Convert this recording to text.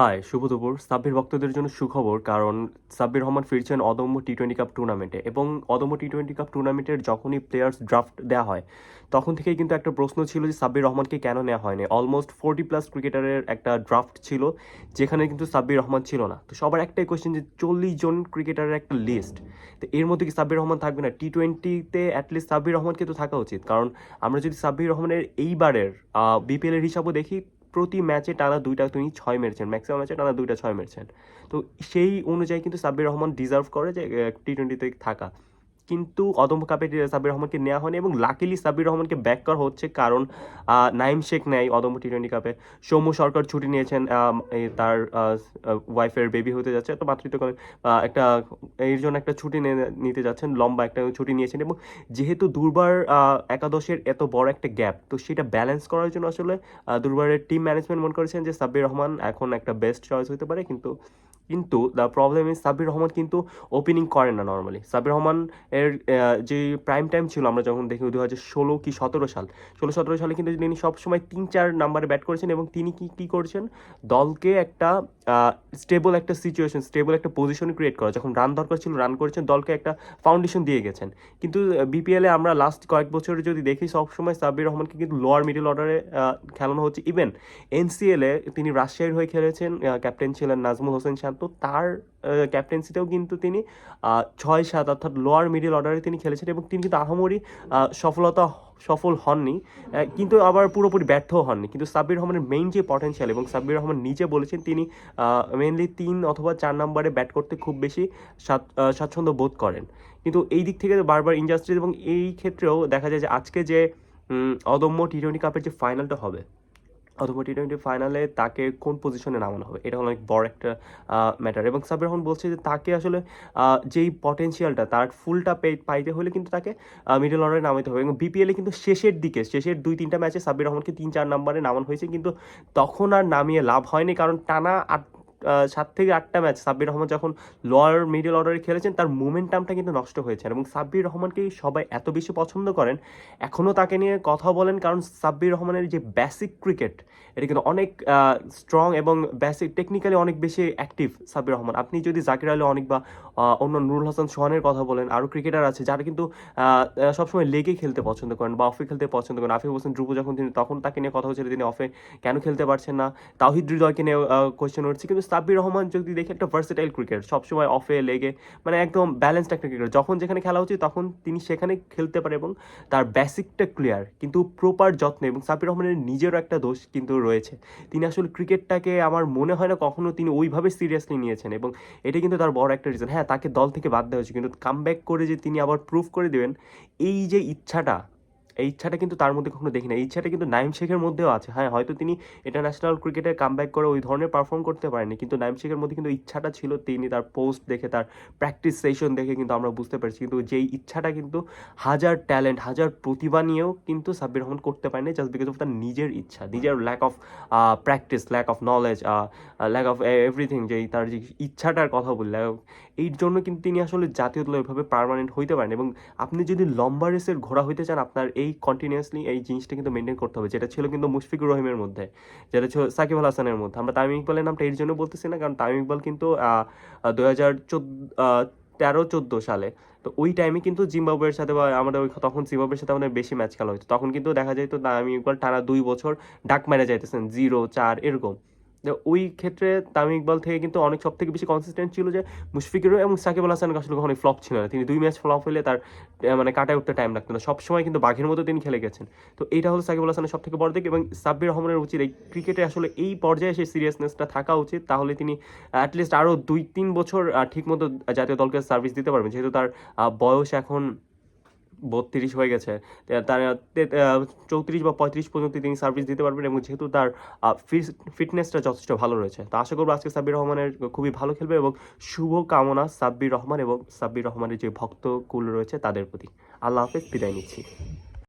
High, শুভ দুপুর। সাব্বির ভক্তদের জন্য সুখবর, কারণ সাব্বির রহমান ফিরছেন অদম্য টি টোয়েন্টি কাপ টুর্নামেন্টে এবং অদম্য টি টোয়েন্টি কাপ টুর্নামেন্টের যখনই প্লেয়ার্স ড্রাফট দেওয়া হয়, তখন থেকেই কিন্তু একটা প্রশ্ন ছিল যে সাব্বির রহমানকে কেন নেওয়া হয়নি। অলমোস্ট ফোরটি প্লাস ক্রিকেটারের একটা ড্রাফট ছিল, যেখানে কিন্তু সাব্বির রহমান ছিল না। তো সবার একটাই কোয়েশ্চেন যে চল্লিশ জন ক্রিকেটারের একটা লিস্ট তো এর মধ্যে কি সাব্বির রহমান থাকবে না? টি টোয়েন্টিতে অ্যাটলিস্ট সাব্বির রহমানকে তো থাকা উচিত, কারণ আমরা যদি সাব্বির রহমানের এইবারের বিপিএলের হিসাবও দেখি প্রতি ম্যাচে টানা দুইটা তিনি ছয় মেরেছেন, ম্যাক্সিমাম ম্যাচে টানা দুইটা, ছয় মেরেছেন। তো সেই অনুযায়ী কিন্তু সাব্বির রহমান ডিজার্ভ করে যে টি টোয়েন্টিতে থাকা। কিন্তু অদম্য কাপে সাব্বির রহমানকে নেওয়া হয়নি এবং লাকিলি সাব্বির রহমানকে ব্যাক করা হচ্ছে কারণ নাইম শেখ নেয় অদম্য টি টোয়েন্টি কাপে। সৌম্য সরকার ছুটি নিয়েছেন তার ওয়াইফের বেবি হতে যাচ্ছে। তো মাতৃত্বকালীন একটা, এর জন্য একটা ছুটি নিতে যাচ্ছেন, লম্বা একটা ছুটি নিয়েছেন এবং যেহেতু দুর্বার একাদশের এত বড় একটা গ্যাপ তো সেটা ব্যালেন্স করার জন্য আসলে দুর্বারের টিম ম্যানেজমেন্ট মনে করেছেন যে সাব্বির রহমান এখন একটা বেস্ট চয়েস হতে পারে। কিন্তু কিন্তু the problem is Sabbir Rahman কিন্তু ওপেনিং করেন না নর্মালি সাব্বির রহমান এর যে প্রাইম টাইম ছিল, আমরা যখন দেখি দু হাজার ষোলো কি সতেরো সাল, ষোলো সতেরো সালে কিন্তু তিনি সবসময় তিন চার নাম্বারে ব্যাট করেছেন এবং তিনি কি কি করছেন? দলকে একটা স্টেবল একটা সিচুয়েশন স্টেবল একটা পজিশন ক্রিয়েট করা। যখন রান দরকার ছিল রান করেছেন, দলকে একটা ফাউন্ডেশন দিয়ে গেছেন। কিন্তু বিপিএলে আমরা লাস্ট কয়েক বছরে যদি দেখি সবসময় সাব্বির রহমানকে কিন্তু লোয়ার মিডল অর্ডারে খেলানো হচ্ছে। ইভেন এনসিএলে তিনি রাজশাহীর হয়ে খেলেছেন ক্যাপ্টেন ছিলেন নাজমুল হোসেন শান্ত তার ক্যাপ্টেন্সিতেও কিন্তু তিনি ছয় সাত অর্থাৎ লোয়ার মিডল অর্ডারে তিনি খেলেছেন এবং তিনি কিন্তু আহামরি সফলতা, সফল হননি। কিন্তু আবার পুরোপুরি ব্যর্থ হননি। কিন্তু সাব্বির রহমানের মেইন যে পটেনশিয়াল এবং সাব্বির রহমান নিজে বলেছেন তিনি মেনলি তিন অথবা চার নম্বরে ব্যাট করতে খুব বেশি স্বাচ্ছন্দ্য বোধ করেন। কিন্তু এই দিক থেকে বারবার ইনজাস্টিস এবং এই ক্ষেত্রেও দেখা যায় যে আজকে যে অদম্য টি টোয়েন্টি কাপের যে ফাইনালটা হবে অথবা টি টোয়েন্টি ফাইনালে তাকে কোন পজিশনে নামানো হবে? এটা অনেক বড় একটা ম্যাটার এবং সাবির রহমান বলছে যে তাকে আসলে যেই পটেনশিয়ালটা তার ফুলটা পাইতে হলে কিন্তু তাকে মিডল অর্ডারে নামাতে হবে। এবং বিপিএলে কিন্তু শেষের দিকে, শেষের দুই, তিনটা ম্যাচে সাবির রহমানকে তিন, চার নম্বরে নামানো হয়েছে। কিন্তু তখন আর নামিয়ে লাভ হয়নি, কারণ টানা আট সাত থেকে আটটা ম্যাচ সাব্বির রহমান যখন লোয়ার মিডল অর্ডারে খেলেছেন, তার মোমেন্টামটা কিন্তু নষ্ট হয়েছে। এবং সাব্বির রহমানকে সবাই এত বেশি পছন্দ করেন এখনও তাকে নিয়ে কথা বলেন, কারণ সাব্বির রহমানের যে বেসিক ক্রিকেট এটা কিন্তু অনেক স্ট্রং এবং বেসিক টেকনিক্যালি অনেক বেশি অ্যাক্টিভ সাব্বির রহমান। আপনি যদি জাকির আলী অনেক বা অন্য নুরুল হাসান সোহানের কথা বলেন আরও ক্রিকেটার আছে যারা কিন্তু সবসময় লেগে খেলতে পছন্দ করেন বা অফে খেলতে পছন্দ করেন। আফিফ হোসেন ধ্রুব যখন তিনি, তখন তাকে নিয়ে কথা হচ্ছিল তিনি অফে কেন খেলতে পারছেন না? তাহিদ হৃদয়কে নিয়ে কোয়েশ্চেন উঠছে। কিন্তু সাব্বির রহমান যদি দেখি একটা ভার্সেটাইল ক্রিকেট সবসময় অফে লেগে মানে একদম ব্যালেন্সড একটা ক্রিকেট যখন যেখানে খেলা উচিত তখন তিনি সেখানে খেলতে পারে এবং তার বেসিকটা ক্লিয়ার কিন্তু প্রপার যত্ন এবং সাব্বির রহমানের নিজেরও একটা দোষ কিন্তু রয়েছে। তিনি আসলে ক্রিকেটটাকে আমার মনে হয় না কখনো তিনি ওইভাবে সিরিয়াসলি নিয়েছেন এবং এটা কিন্তু তার বড় একটা রিজন হ্যাঁ তাকে দল থেকে বাদ দেওয়া হয়েছে, কিন্তু কামব্যাক করে যে তিনি আবার প্রুফ করে দেবেন, এই যে ইচ্ছাটা এই ইচ্ছাটা কিন্তু তার মধ্যে কখনো দেখি না। এই ইচ্ছাটা কিন্তু নাইম শেখের মধ্যেও আছে। হ্যাঁ হয়তো তিনি ইন্টারন্যাশনাল ক্রিকেটে কামব্যাক করে ওই ধরনের পারফর্ম করতে পারেনি কিন্তু নাইম শেখের মধ্যে কিন্তু ইচ্ছাটা ছিল তিনি তার পোস্ট দেখে, তার প্র্যাকটিস সেশন দেখে কিন্তু আমরা বুঝতে পারছি। কিন্তু যেই ইচ্ছাটা কিন্তু হাজার ট্যালেন্ট হাজার প্রতিভা নিয়েও কিন্তু সাব্বির রহমান করতে পারেনি জাস্ট বিকজ অফ তার নিজের ইচ্ছা, নিজের lack of practice lack of knowledge lack of everything যেই তার যে ইচ্ছাটার কথা বলি lack of- এই জন্য কিন্তু তিনি আসলে জাতীয় দলে ওইভাবে পার্মানেন্ট হইতে পারেন এবং আপনি যদি লম্বা রেসের ঘোড়া হইতে চান, আপনার এই কন্টিনিউয়াসলি এই জিনিসটা কিন্তু মেনটেন করতে হবে, যেটা ছিল কিন্তু মুশফিকুর রহিমের মধ্যে, যেটা ছিল সাকিব আল হাসানের মধ্যে। আমরা তামিম ইকবালের নামটা এর জন্য বলতেছি না, কারণ তামিম ইকবাল কিন্তু দু হাজার তেরো চোদ্দ সালে। তো ওই টাইমে কিন্তু জিম্বাবুয়ের সাথে বা আমাদের ওই তখন জিম্বাবুয়ের সাথে আমাদের বেশি ম্যাচ খেলা হতো তখন কিন্তু দেখা যায় তো তামিম ইকবাল টানা দুই বছর ডাক মেরে যাইতেছেন জিরো চার, এরকম। ওই ক্ষেত্রে তামিম ইকবাল থেকে কিন্তু অনেক সব থেকে বেশি কনসিস্টেন্ট ছিল যে মুশফিকেরও এবং সাকিব আল হাসান আসলে কখনোই ফ্লপ ছিল না। তিনি দুই ম্যাচ ফ্লপ হলে তার মানে কাটায় উঠতে টাইম লাগতো না। সবসময় কিন্তু বাঘের মতো তিনি খেলে গেছেন। তো এইটা হলো সাকিব আল হাসানের সব থেকে বড় দিক এবং সাব্বির রহমানের উচিত এই ক্রিকেটে আসলে এই পর্যায়ে সেই সিরিয়াসনেসটা থাকা উচিত। তাহলে তিনি অ্যাটলিস্ট আরও দুই তিন বছর ঠিকমতো জাতীয় দলকে সার্ভিস দিতে পারবেন। যেহেতু তার বয়স এখন বত্রিশ হয়ে গেছে। তার চৌত্রিশ বা পঁয়ত্রিশ পর্যন্ত তিনি সার্ভিস দিতে পারবেন এবং যেহেতু তার ফিটনেসটা যথেষ্ট ভালো রয়েছে। তো আশা করব আজকে সাব্বির রহমানের খুবই ভালো খেলবে এবং শুভ কামনা সাব্বির রহমান এবং সাব্বির রহমানের যে ভক্তকুল রয়েছে তাদের প্রতি। আল্লাহ হাফেজ, বিদায় নিচ্ছি।